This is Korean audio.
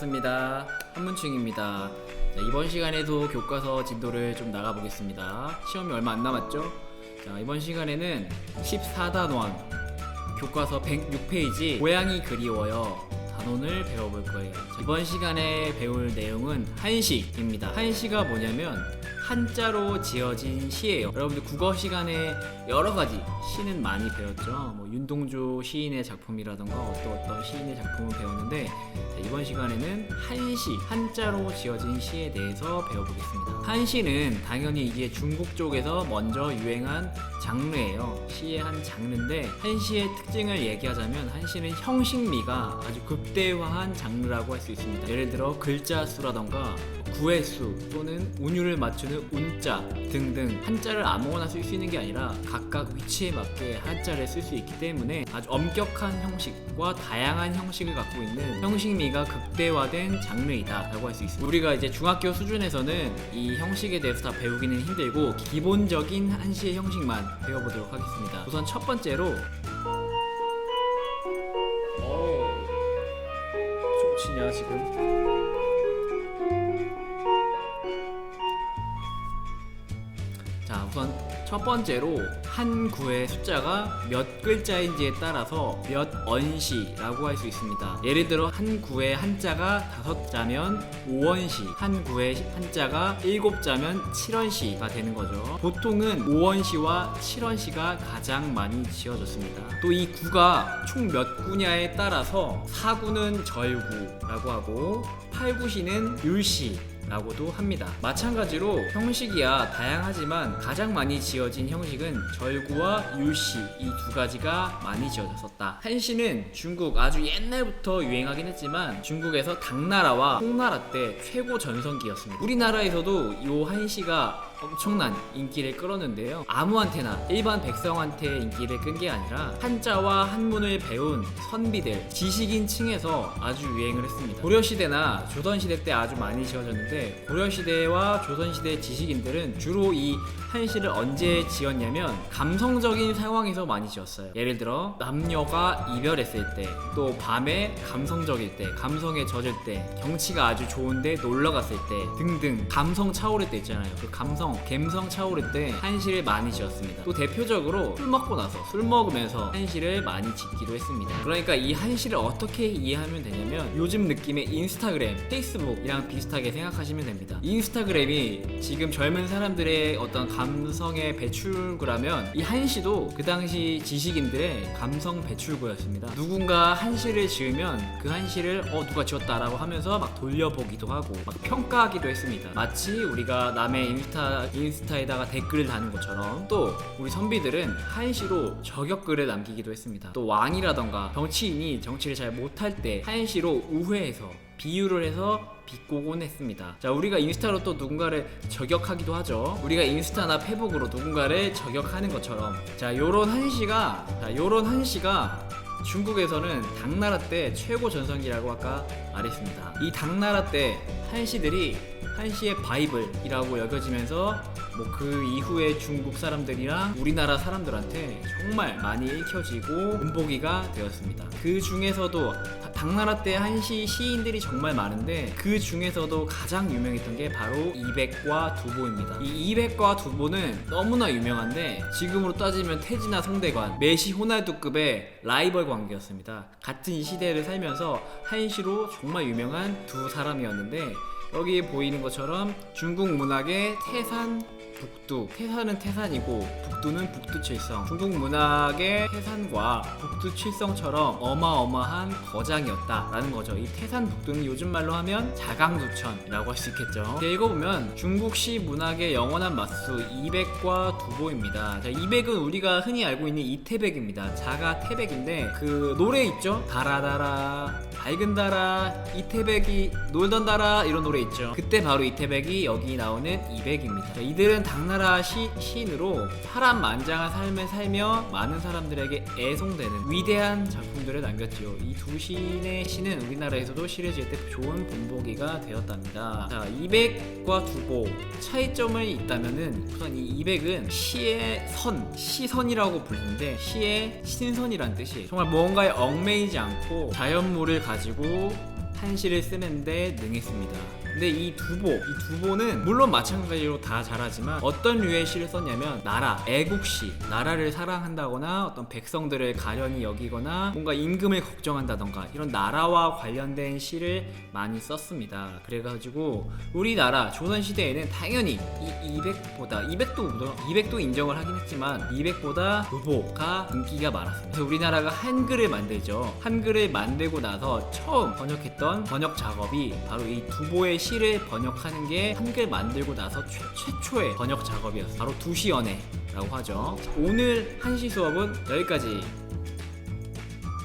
반갑습니다. 한문충입니다. 자, 이번 시간에도 교과서 진도를 좀 나가보겠습니다. 시험이 얼마 안 남았죠? 자, 이번 시간에는 14단원 교과서 106페이지 고양이 그리워요. 단원을 배워볼 거예요. 자, 이번 시간에 배울 내용은 한시입니다. 한시가 뭐냐면 한자로 지어진 시예요. 여러분들 국어 시간에 여러 가지 시는 많이 배웠죠. 뭐 윤동주 시인의 작품이라던가 어떤 어떤 시인의 작품을 배웠는데 자, 이번 시간에는 한시 한자로 지어진 시에 대해서 배워보겠습니다. 한시는 당연히 이게 중국 쪽에서 먼저 유행한 장르예요. 시의 한 장르인데 한시의 특징을 얘기하자면 한시는 형식미가 아주 극대화한 장르라고 할 수 있습니다. 예를 들어 글자 수라던가 구의 수 또는 운율을 맞추는 운자 등등 한자를 아무거나 쓸 수 있는 게 아니라 각각 위치에 맞게 한자를 쓸 수 있기 때문에 아주 엄격한 형식과 다양한 형식을 갖고 있는 형식미가 극대화된 장르이다 라고 할 수 있습니다. 우리가 이제 중학교 수준에서는 이 형식에 대해서 다 배우기는 힘들고 기본적인 한시의 형식만 배워보도록 하겠습니다. 우선 첫 번째로 어, 좀 치냐 지금? 첫 번째로 한 구의 숫자가 몇 글자인지에 따라서 몇 언시라고 할 수 있습니다. 예를 들어 한 구의 한자가 다섯 자면 5원시, 한 구의 한자가 일곱 자면 7원시가 되는 거죠. 보통은 5원시와 7원시가 가장 많이 지어졌습니다. 또 이 구가 총 몇 구냐에 따라서 4구는 절구라고 하고 8구시는 율시 라고도 합니다. 마찬가지로 형식이야 다양하지만 가장 많이 지어진 형식은 절구와 율시 이 두 가지가 많이 지어졌었다. 한시는 중국 아주 옛날부터 유행하긴 했지만 중국에서 당나라와 홍나라 때 최고 전성기였습니다. 우리나라에서도 이 한시가 엄청난 인기를 끌었는데요. 아무한테나 일반 백성한테 인기를 끈 게 아니라 한자와 한문을 배운 선비들, 지식인 층에서 아주 유행을 했습니다. 고려시대나 조선시대 때 아주 많이 지어졌는데 고려시대와 조선시대 지식인들은 주로 이 한시를 언제 지었냐면 감성적인 상황에서 많이 지었어요. 예를 들어 남녀가 이별했을 때, 또 밤에 감성적일 때, 감성에 젖을 때, 경치가 아주 좋은데 놀러 갔을 때 등등 감성 차오를 때 있잖아요. 그 감성, 감성 차오를 때 한시를 많이 지었습니다. 또 대표적으로 술 먹고 나서 술 먹으면서 한시를 많이 짓기도 했습니다. 그러니까 이 한시를 어떻게 이해하면 되냐면 요즘 느낌의 인스타그램, 페이스북이랑 비슷하게 생각하시면 됩니다. 인스타그램이 지금 젊은 사람들의 어떤 감성의 배출구라면 이 한시도 그 당시 지식인들의 감성 배출구였습니다. 누군가 한시를 지으면 그 한시를 어 누가 지었다라고 하면서 막 돌려보기도 하고 막 평가하기도 했습니다. 마치 우리가 남의 인스타 인스타에다가 댓글을 다는 것처럼 또 우리 선비들은 한시로 저격글을 남기기도 했습니다. 또 왕이라던가 정치인이 정치를 잘 못할 때 한시로 우회해서 비유를 해서 비꼬곤 했습니다. 자, 우리가 인스타로 또 누군가를 저격하기도 하죠. 우리가 인스타나 페북으로 누군가를 저격하는 것처럼. 자, 요런 한시가, 자, 요런 한시가 중국에서는 당나라 때 최고 전성기라고 아까 말했습니다. 이 당나라 때 한시들이 한시의 바이블이라고 여겨지면서 뭐 그 이후에 중국 사람들이랑 우리나라 사람들한테 정말 많이 읽혀지고 문보기가 되었습니다. 그 중에서도 다- 당나라 때 한시 시인들이 정말 많은데 그 중에서도 가장 유명했던 게 바로 이백과 두보입니다. 이 이백과 두보는 너무나 유명한데 지금으로 따지면 태지나 송대관, 메시 호날두급의 라이벌 관계였습니다. 같은 시대를 살면서 한시로 정말 유명한 두 사람이었는데 여기 보이는 것처럼 중국 문학의 태산 북두 태산은 태산이고 북두는 북두칠성. 중국 문학의 태산과 북두칠성처럼 어마어마한 거장이었다라는 거죠. 이 태산 북두는 요즘 말로 하면 자강두천이라고 할 수 있겠죠. 이렇게 읽어보면 중국시 문학의 영원한 맞수 이백과 두보입니다. 자, 이백은 우리가 흔히 알고 있는 이태백입니다. 자가 태백인데 그 노래 있죠? 달아달아 밝은 달아 이태백이 놀던 달아 이런 노래 있죠. 그때 바로 이태백이 여기 나오는 이백입니다. 자, 이들은 당나라 시, 시인으로 파란만장한 삶을 살며 많은 사람들에게 애송되는 위대한 작품들을 남겼지요. 이 두 시인의 시는 우리나라에서도 지을 때 좋은 본보기가 되었답니다. 자 200과 두보 차이점이 있다면은 우선 이 200은 시의 선 시선이라고 부르는데 시의 신선이란 뜻이에요. 정말 뭔가에 얽매이지 않고 자연물을 가지고 한시를 쓰는데 능했습니다. 근데 이 두보, 이 두보는 물론 마찬가지로 다 잘하지만 어떤 류의 시를 썼냐면 나라, 애국시, 나라를 사랑한다거나 어떤 백성들을 가련히 여기거나 뭔가 임금을 걱정한다던가 이런 나라와 관련된 시를 많이 썼습니다. 그래가지고 우리나라 조선 시대에는 당연히 이 200보다 200도 물론 200도 인정을 하긴 했지만 200보다 두보가 인기가 많았습니다. 그래서 우리나라가 한글을 만들죠. 한글을 만들고 나서 처음 번역했던 번역 작업이 바로 이 두보의 시를 번역하는 게 한글 만들고 나서 최, 최초의 번역 작업이었어요. 바로 두시연애라고 하죠. 오늘 한시 수업은 여기까지